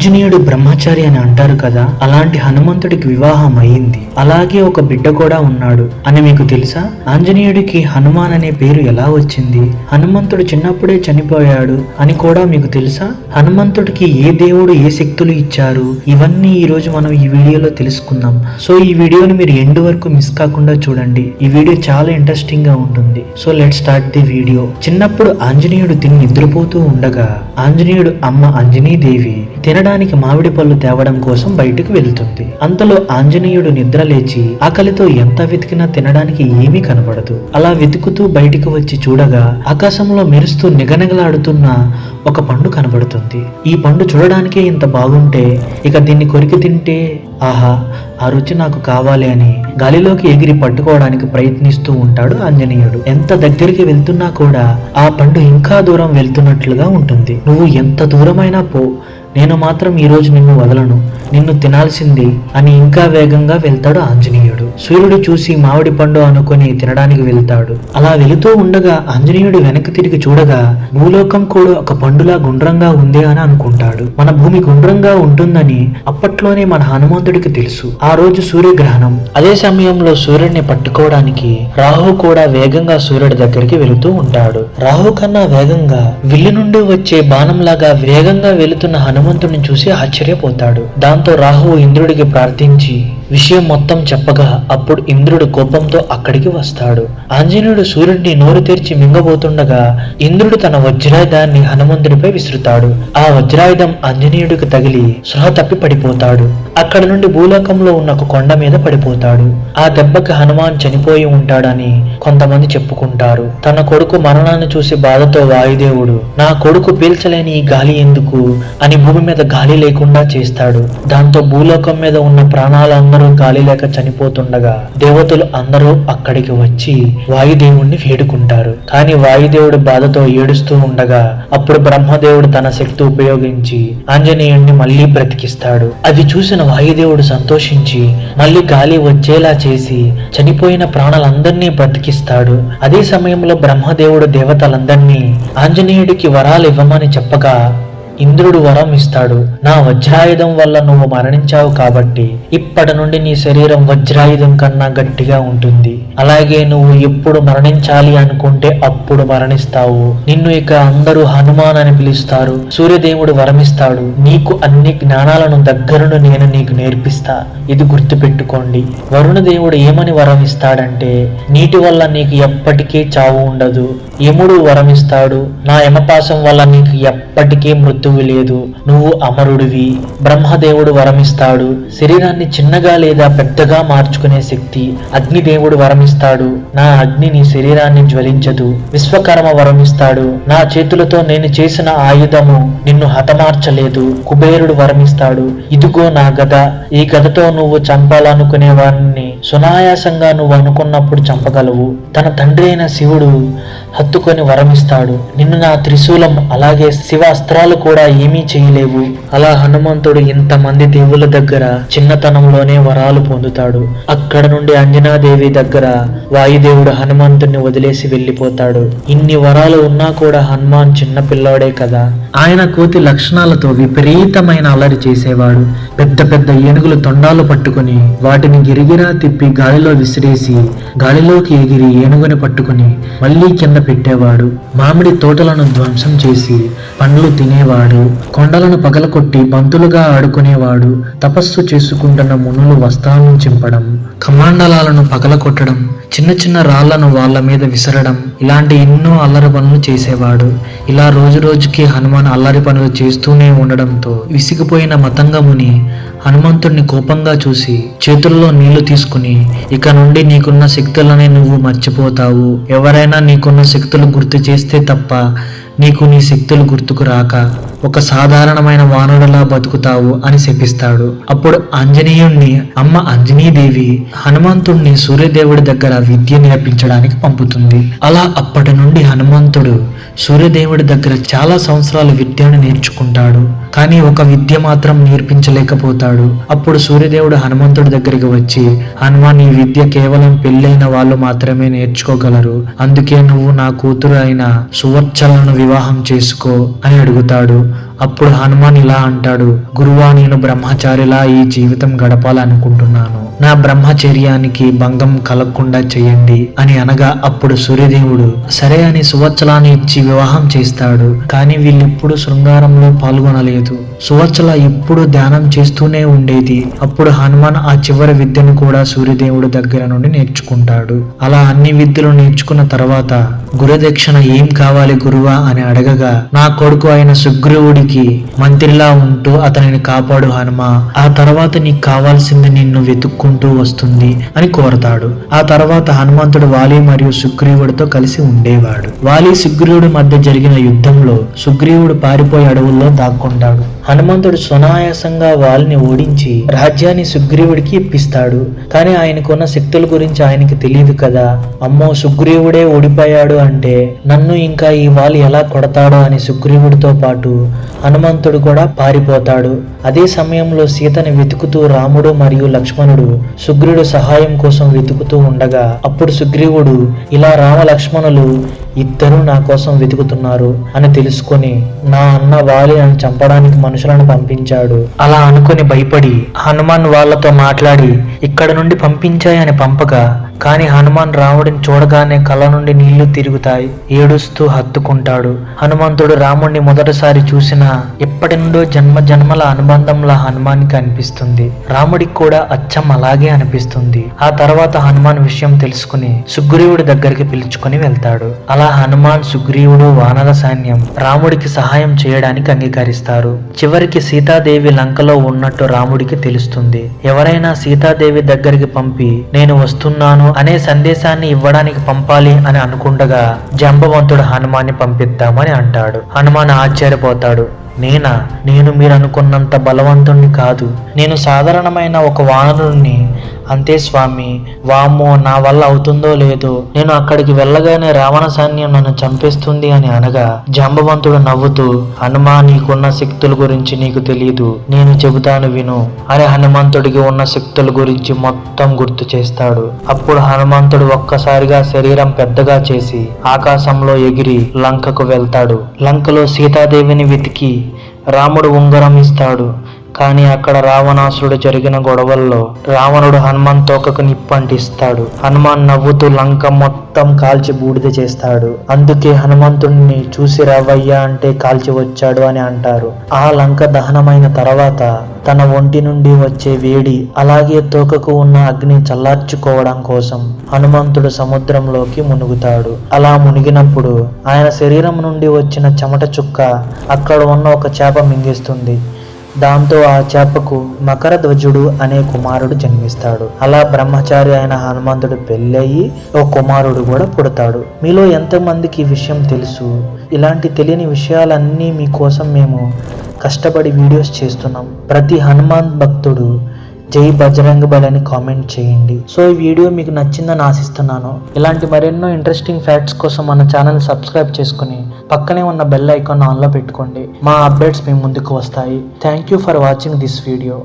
ఆంజనేయుడు బ్రహ్మచారి అని అంటారు కదా అలాంటి హనుమంతుడికి వివాహం అయింది. అలాగే ఒక బిడ్డ కూడా ఉన్నాడు. అని మీకు తెలుసా? ఆంజనేయుడికి హనుమాన్ అనే పేరు ఎలా వచ్చింది? హనుమంతుడు చిన్నప్పుడే చనిపోయాడు అని కూడా మీకు తెలుసా? హనుమంతుడికి ఏ దేవుడు ఏ శక్తులు ఇచ్చారు? ఇవన్నీ ఈ రోజు మనం ఈ వీడియోలో తెలుసుకుందాం. సో ఈ వీడియోని మీరు ఎండ్ వరకు మిస్ కాకుండా చూడండి. ఈ వీడియో చాలా ఇంట్రెస్టింగ్గా ఉంటుంది. So let start the video. చిన్నప్పుడు ఆంజనేయుడు తిని నిద్రపోతూ ఉండగా ఆంజనేయుడు అమ్మ అంజనీదేవి తినడానికి మామిడి పళ్ళు తేవడం కోసం బయటకు వెళ్తుంది. అంతలో ఆంజనేయుడు నిద్ర లేచి ఆకలితో ఎంత వెతికినా తినడానికి ఏమీ కనబడదు. అలా వెతుకుతూ బయటికి వచ్చి చూడగా ఆకాశంలో మెరుస్తూ నిగనగలాడుతున్న ఒక పండు కనబడుతుంది. ఈ పండు చూడడానికే ఇంత బాగుంటే ఇక దీన్ని కొరికి తింటే ఆహా ఆ రుచి నాకు కావాలి అని గాలిలోకి ఎగిరి పట్టుకోవడానికి ప్రయత్నిస్తూ ఉంటాడు ఆంజనేయుడు. ఎంత దగ్గరికి వెళ్తున్నా కూడా ఆ పండు ఇంకా దూరం వెళ్తున్నట్లుగా ఉంటుంది. నువ్వు ఎంత దూరమైనా పో నేను మాత్రం ఈ రోజు నిన్ను వదలను. నిన్ను తినాల్సింది అని ఇంకా వేగంగా వెళ్తాడు ఆంజనేయుడు. సూర్యుడు చూసి మామిడి పండు అనుకొని తినడానికి వెళ్తాడు. అలా వెళుతూ ఉండగా ఆంజనేయుడు వెనక్కి తిరిగి చూడగా భూలోకం కూడా ఒక పండులా గుండ్రంగా ఉంది అని అనుకుంటాడు. మన భూమి గుండ్రంగా ఉంటుందని అప్పట్లోనే మన హనుమంతుడికి తెలుసు. ఆ రోజు సూర్యగ్రహణం. అదే సమయంలో సూర్యుడిని పట్టుకోవడానికి రాహు కూడా వేగంగా సూర్యుడి దగ్గరికి వెళుతూ ఉంటాడు. రాహు కన్నా వేగంగా విల్లు నుండి వచ్చే బాణంలాగా వేగంగా వెళుతున్న హనుమంతుని చూసి ఆశ్చర్యపోతాడు. దాంతో రాహువు ఇంద్రుడికి ప్రార్థించి విషయం మొత్తం చెప్పగా అప్పుడు ఇంద్రుడు కోపంతో అక్కడికి వస్తాడు. ఆంజనేయుడు సూర్యుడిని నోరు తెరిచి మింగబోతుండగా ఇంద్రుడు తన వజ్రాయుధాన్ని హనుమంతుడిపై విసురుతాడు. ఆ వజ్రాయుధం ఆంజనేయుడికి తగిలి సృహ తప్పి పడిపోతాడు. అక్కడ నుండి భూలోకంలో ఉన్న ఒక కొండ మీద పడిపోతాడు. ఆ దెబ్బకి హనుమాన్ చనిపోయి ఉంటాడని కొంతమంది చెప్పుకుంటారు. తన కొడుకు మరణాన్ని చూసి బాధతో వాయుదేవుడు నా కొడుకు పీల్చలేని ఈ గాలి ఎందుకు? అని భూమి మీద గాలి లేకుండా చేస్తాడు. దాంతో భూలోకం మీద ఉన్న ప్రాణాలందరూ గాలి లేక చనిపోతుండగా దేవతలు అందరూ అక్కడికి వచ్చి వాయుదేవుణ్ణి వేడుకుంటారు. కానీ వాయుదేవుడు బాధతో ఏడుస్తూ ఉండగా అప్పుడు బ్రహ్మదేవుడు తన శక్తి ఉపయోగించి ఆంజనేయుణ్ణి మళ్ళీ బ్రతికిస్తాడు. అది చూసిన వాయుదేవుడు సంతోషించి మళ్ళీ గాలి వచ్చేలా చేసి చనిపోయిన ప్రాణాలందరినీ బ్రతికిస్తాడు. అదే సమయంలో బ్రహ్మదేవుడు దేవతలందరినీ ఆంజనేయుడికి వరాలు ఇవ్వమని చెప్పగా ఇంద్రుడు వరం ఇస్తాడు నా వజ్రాయుధం వల్ల నువ్వు మరణించావు కాబట్టి ఇప్పటి నుండి నీ శరీరం వజ్రాయుధం కన్నా గట్టిగా ఉంటుంది. అలాగే నువ్వు ఎప్పుడు మరణించాలి అనుకుంటే అప్పుడు మరణిస్తావు. నిన్ను ఇక అందరూ హనుమాన్ అని పిలుస్తారు. సూర్యదేవుడు వరమిస్తాడు. నీకు అన్ని జ్ఞానాలను దగ్గరను నేను నీకు నేర్పిస్తా. ఇది గుర్తుపెట్టుకోండి. వరుణదేవుడు ఏమని వరం ఇస్తాడంటే నీటి వల్ల నీకు ఎప్పటికీ చావు ఉండదు. యముడు వరమిస్తాడు. నా యమపాసం వల్ల నీకు ఎప్పటికీ మృత్యువు లేదు. నువ్వు అమరుడివి. బ్రహ్మదేవుడు వరమిస్తాడు. శరీరాన్ని చిన్నగా లేదా పెద్దగా మార్చుకునే శక్తి అగ్నిదేవుడు వరమిస్తాడు. నా అగ్ని నీ శరీరాన్ని జ్వలించదు. విశ్వకర్మ వరమిస్తాడు. నా చేతులతో నేను చేసిన ఆయుధము నిన్ను హతమార్చలేదు. కుబేరుడు వరమిస్తాడు. ఇదిగో నా గద. ఈ గదతో నువ్వు చంపాలనుకునే వారిని సునాయాసంగా నువ్వు అనుకున్నప్పుడు చంపగలవు. తన తండ్రి అయిన శివుడు హత్తుకొని వరమిస్తాడు. నిన్ను నా త్రిశూలం అలాగే శివ అస్త్రాలు కూడా ఏమీ చేయలేవు. అలా హనుమంతుడు ఇంతమంది దేవుళ్ళ దగ్గర చిన్నతనంలోనే వరాలు పొందుతాడు. అక్కడ నుండి అంజనాదేవి దగ్గర వాయుదేవుడు హనుమంతుడిని వదిలేసి వెళ్ళిపోతాడు. ఇన్ని వరాలు ఉన్నా కూడా హనుమాన్ చిన్న పిల్లోడే కదా. ఆయన కోతి లక్షణాలతో విపరీతమైన అల్లరి చేసేవాడు. పెద్ద పెద్ద ఏనుగులు తొండాలు పట్టుకుని వాటిని గిరిగిరా తిప్పి గాలిలో విసిరేసి గాలిలోకి ఎగిరి ఏనుగుని పట్టుకుని మళ్ళీ కింద పెట్టేవాడు. మామిడి తోటలను ధ్వంసం చేసి పండ్లు తినేవాడు. కొండలను పగలకొట్టి బంతులుగా ఆడుకునేవాడు. తపస్సు చేసుకుంటున్న మునులు వస్త్రాలను చింపడం కమాండలాలను పగలకొట్టడం చిన్న చిన్న రాళ్ళను వాళ్ళ మీద విసరడం ఇలాంటి ఎన్నో అల్లరి పనులు చేసేవాడు. ఇలా రోజు రోజుకి హనుమాన్ అల్లరి పనులు చేస్తూనే ఉండడంతో విసిగిపోయిన మతంగముని హనుమంతుడిని కోపంగా చూసి చేతుల్లో నీళ్ళు తీసుకుని ఇక నుండి నీకున్న శక్తులనే నువ్వు మర్చిపోతావు. ఎవరైనా నీకున్న శక్తులు గుర్తు చేస్తే తప్ప నీకు నీ శక్తులు గుర్తుకు రాక ఒక సాధారణమైన వానరులా బతుకుతావు అని శపిస్తాడు. అప్పుడు ఆంజనేయుణ్ణి అమ్మ అంజనీదేవి హనుమంతుణ్ణి సూర్యదేవుడి దగ్గర విద్య నేర్పించడానికి పంపుతుంది. అలా అప్పటి నుండి హనుమంతుడు సూర్యదేవుడి దగ్గర చాలా సంవత్సరాలు విద్యను నేర్చుకుంటాడు. కానీ ఒక విద్య మాత్రం నేర్పించలేకపోతాడు. అప్పుడు సూర్యదేవుడు హనుమంతుడి దగ్గరికి వచ్చి హనుమాన్ ఈ విద్య కేవలం పెళ్ళైన వాళ్ళు మాత్రమే నేర్చుకోగలరు. అందుకే నువ్వు నా కూతురు అయిన సువర్చలను వివాహం చేసుకో అని అడుగుతాడు. అప్పుడు హనుమాన్ ఇలా అంటాడు గురువా నేను బ్రహ్మచారిలా ఈ జీవితం గడపాలనుకుంటున్నాను. నా బ్రహ్మచర్యానికి భంగం కలగకుండా చేయండి అని అనగా అప్పుడు సూర్యదేవుడు సరే అని సువత్సలాన్ని ఇచ్చి వివాహం చేస్తాడు. కానీ వీళ్ళిప్పుడు శృంగారంలో పాల్గొనలేదు. సువత్సల ఎప్పుడు ధ్యానం చేస్తూనే ఉండేది. అప్పుడు హనుమాన్ ఆ చివరి విద్యను కూడా సూర్యదేవుడు దగ్గర నుండి నేర్చుకుంటాడు. అలా అన్ని విద్యలు నేర్చుకున్న తర్వాత గురుదక్షిణ ఏం కావాలి గురువా అని అడగగా నా కొడుకు అయిన సుగ్రీవుడి సుగ్రీవుడికి మంత్రిలా ఉంటూ అతనిని కాపాడు హనుమ. ఆ తర్వాత నీకు కావాల్సింది నిన్ను వెతుక్కుంటూ వస్తుంది అని కోరతాడు. ఆ తర్వాత హనుమంతుడు వాలి మరియు సుగ్రీవుడితో కలిసి ఉండేవాడు. వాలి సుగ్రీవుడి మధ్య జరిగిన యుద్ధంలో సుగ్రీవుడు పారిపోయి అడవుల్లో దాక్కుంటాడు హనుమంతుడు సునాయాసంగా వాలిని ఓడించి రాజ్యాన్ని సుగ్రీవుడికి ఇప్పిస్తాడు. కానీ ఆయనకున్న శక్తుల గురించి ఆయనకి తెలియదు కదా. అమ్మో సుగ్రీవుడే ఓడిపోయాడు అంటే నన్ను ఇంకా ఈ వాలి ఎలా కొడతాడో అని సుగ్రీవుడితో పాటు హనుమంతుడు కూడా పారిపోతాడు. అదే సమయంలో సీతని వెతుకుతూ రాముడు మరియు లక్ష్మణుడు సుగ్రీవుడు సహాయం కోసం వెతుకుతూ ఉండగా అప్పుడు సుగ్రీవుడు ఇలా రామ లక్ష్మణులు ఇద్దరు నా కోసం వెతుకుతున్నారు అని తెలుసుకొని నా అన్న వాలి నన్ను చంపడానికి మనుషులను పంపించాడు. అలా అనుకుని భయపడి హనుమాన్ వాళ్ళతో మాట్లాడి ఇక్కడ నుండి పంపించాయని పంపగా కానీ హనుమాన్ రాముడిని చూడగానే కళ్ళ నుండి నీళ్ళు తిరుగుతాయి. ఏడుస్తూ హత్తుకుంటాడు. హనుమంతుడు రాముడిని మొదటిసారి చూసిన ఎప్పటి నుండో జన్మ జన్మల అనుబంధంలా హనుమాన్కి అనిపిస్తుంది. రాముడికి కూడా అచ్చం అలాగే అనిపిస్తుంది. ఆ తర్వాత హనుమాన్ విషయం తెలుసుకుని సుగ్రీవుడి దగ్గరికి పిలుచుకుని వెళ్తాడు. అలా హనుమాన్ సుగ్రీవుడు వానర సైన్యం రాముడికి సహాయం చేయడానికి అంగీకరిస్తారు. చివరికి సీతాదేవి లంకలో ఉన్నట్టు రాముడికి తెలుస్తుంది. ఎవరైనా సీతాదేవి దగ్గరికి పంపి నేను వస్తున్నాను అనే సందేశాన్ని ఇవ్వడానికి పంపాలి అని అనుకుండగా జంబవంతుడు హనుమాన్ని పంపిద్దామని అంటాడు. హనుమాన్ ఆశ్చర్యపోతాడు. నేనా? నేను మీరు అనుకున్నంత బలవంతుణ్ణి కాదు. నేను సాధారణమైన ఒక వానరుణ్ణి అంతే స్వామి వామ్మో నా వల్ల అవుతుందో లేదో. నేను అక్కడికి వెళ్ళగానే రావణ సైన్యం నన్ను చంపేస్తుంది అని అనగా జాంబవంతుడు నవ్వుతూ హనుమా నీకున్న శక్తుల గురించి నీకు తెలియదు నేను చెబుతాను విను. అని హనుమంతుడికి ఉన్న శక్తుల గురించి మొత్తం గుర్తు చేస్తాడు. అప్పుడు హనుమంతుడు ఒక్కసారిగా శరీరం పెద్దగా చేసి ఆకాశంలో ఎగిరి లంకకు వెళ్తాడు. లంకలో సీతాదేవిని వెతికి రాముడు ఉంగరం ఇస్తాడు. కానీ అక్కడ రావణాసురుడు జరిగిన గొడవల్లో రావణుడు హనుమాన్ తోకకు నిప్పంటిస్తాడు. హనుమాన్ నవ్వుతూ లంక మొత్తం కాల్చి బూడిద చేస్తాడు. అందుకే హనుమంతుడిని చూసి రావయ్యా అంటే కాల్చి వచ్చాడు అని అంటారు. ఆ లంక దహనమైన తర్వాత తన ఒంటి నుండి వచ్చే వేడి అలాగే తోకకు ఉన్న అగ్ని చల్లార్చుకోవడం కోసం హనుమంతుడు సముద్రంలోకి మునుగుతాడు. అలా మునిగినప్పుడు ఆయన శరీరం నుండి వచ్చిన చెమట చుక్క అక్కడ ఉన్న ఒక చేప మింగేస్తుంది. దాంతో ఆ చేపకు మకర ధ్వజుడు అనే కుమారుడు జన్మిస్తాడు. అలా బ్రహ్మచారి అయిన హనుమంతుడు పెళ్ళయి ఓ కుమారుడు కూడా పుడతాడు. మీలో ఎంతమందికి ఈ విషయం తెలుసు? ఇలాంటి తెలియని విషయాలన్నీ మీకోసం మేము కష్టపడి వీడియోస్ చేస్తున్నాం. ప్రతి హనుమాన్ భక్తుడు జై బజరంగ బల్ అని కామెంట్ చేయండి. సో ఈ వీడియో మీకు నచ్చిందని ఆశిస్తున్నాను. ఇలాంటి మరెన్నో ఇంట్రెస్టింగ్ ఫ్యాక్ట్స్ కోసం మన ఛానల్ సబ్స్క్రైబ్ చేసుకుని పక్కనే ఉన్న బెల్ ఐకాన్ ఆన్లో పెట్టుకోండి. మా అప్డేట్స్ మీ ముందుకు వస్తాయి. Thank you for watching this video